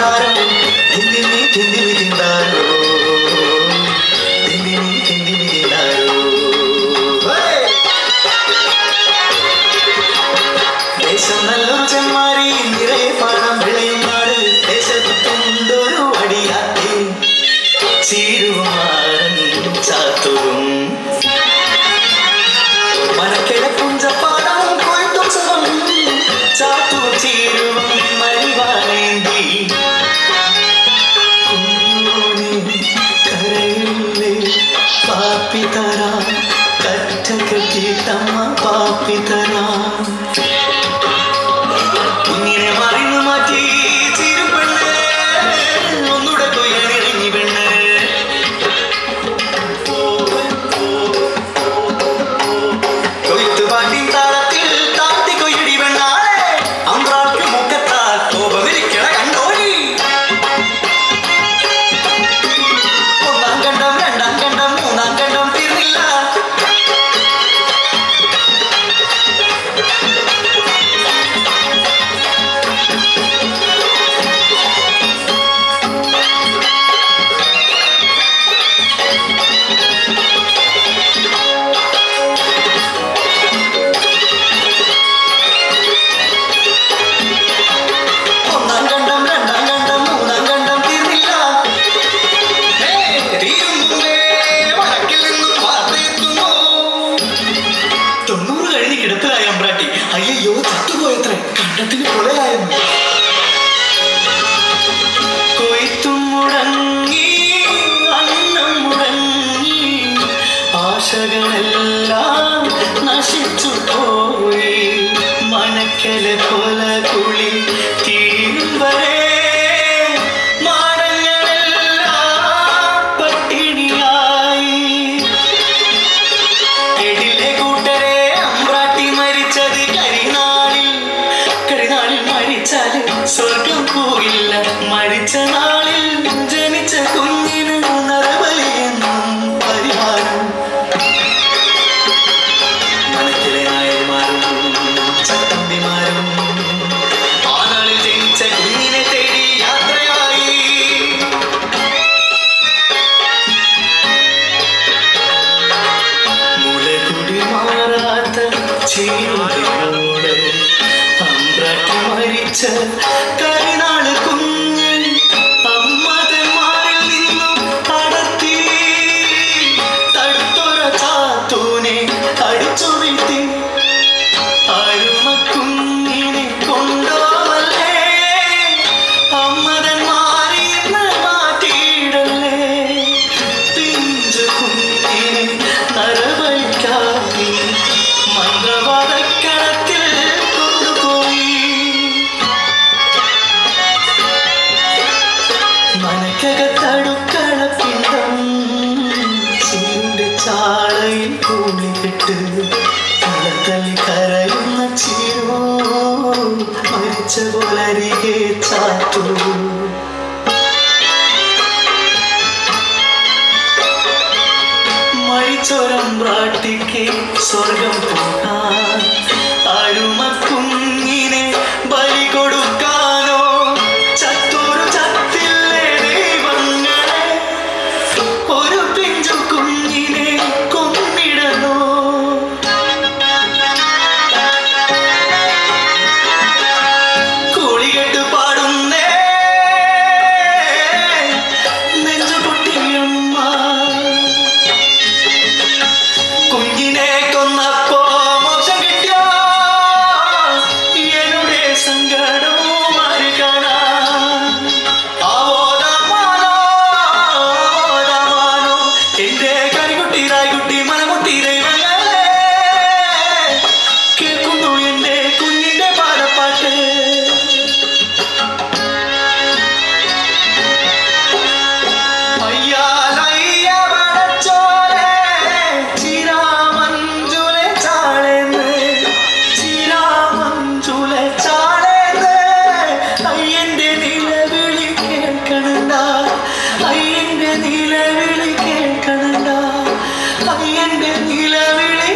తింటారు తిందిమి తిందిమి తిన్నారు తిందిమి తిందిమి తిన్నారు தேசம் நல்லோச்சம் மாறி நிறைய பாடம் சாத்துரும் సీతమ్మ పాపితరా. ആശകളെല്ലാം നശിച്ചു പോയി മണക്കലെ പോലെ to. കടക്കകത്തടുക്കളപ്പിടം മരിച്ചൊരം പ്രാട്ടിക്ക് സ്വർഗം പോകാൻ അരുമക്കൂ നിലവിളി കേൾക്കണ്ട അയ്യന്റെ നിലവിളി